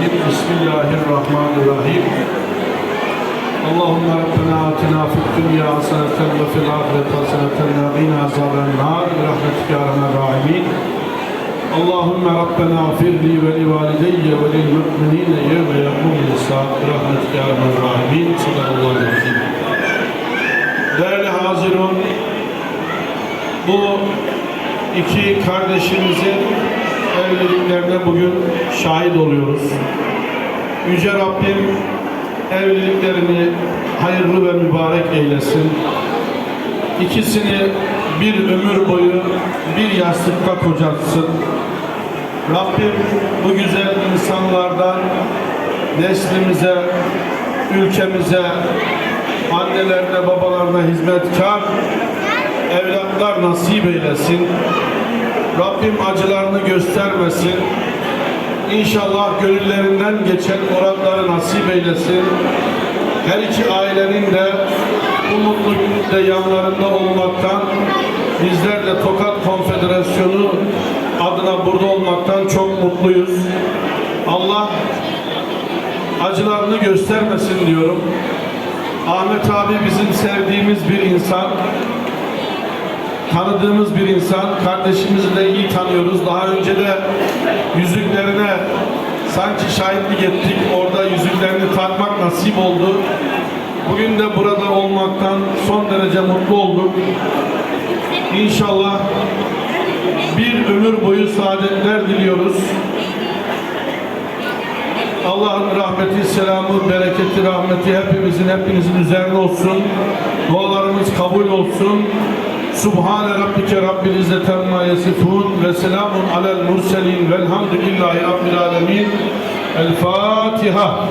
Bismillahirrahmanirrahim. Bismillahirrahmanirrahim. Allahümme Rabbena atina fid dünya haseneten ve fil ahireti haseneten ve azaben nar. Rahmetike arhamen rahimin. Allahümme Rabbena firli ve li valideyye ve lil mu'minine yevme yakumun saat. Rahmetike arhamen rahimin. Sallallahu aleyhi ve. Değerli hazirun, bu iki kardeşimizin evliliklerine bugün şahit oluyoruz. Yüce Rabbim evliliklerini hayırlı ve mübarek eylesin. İkisini bir ömür boyu bir yastıkta kocatsın. Rabbim bu güzel insanlardan neslimize, ülkemize, annelerine, babalarına hizmetkar evlatlar nasip eylesin. Rabbim acılarını göstermesin. İnşallah gönüllerinden geçen muratları nasip eylesin. Her iki ailenin de bu mutlu günde yanlarında olmaktan bizler de Tokat Konfederasyonu adına burada olmaktan çok mutluyuz. Allah acılarını göstermesin diyorum. Ahmet abi bizim sevdiğimiz bir insan tanıdığımız bir insan. Kardeşimizi de iyi tanıyoruz. Daha önce de yüzüklerine sanki şahitlik ettik. Orada yüzüklerini takmak nasip oldu. Bugün de burada olmaktan son derece mutlu olduk. İnşallah bir ömür boyu saadetler diliyoruz. Allah'ın rahmeti, selamı, bereketi, rahmeti hepimizin, hepinizin üzerine olsun. Dualarımız kabul olsun. Subhane rabbike rabbil izzeti amma yasifun ve selamun alel murselin velhamdülillahi rabbil alemin. El Fatiha.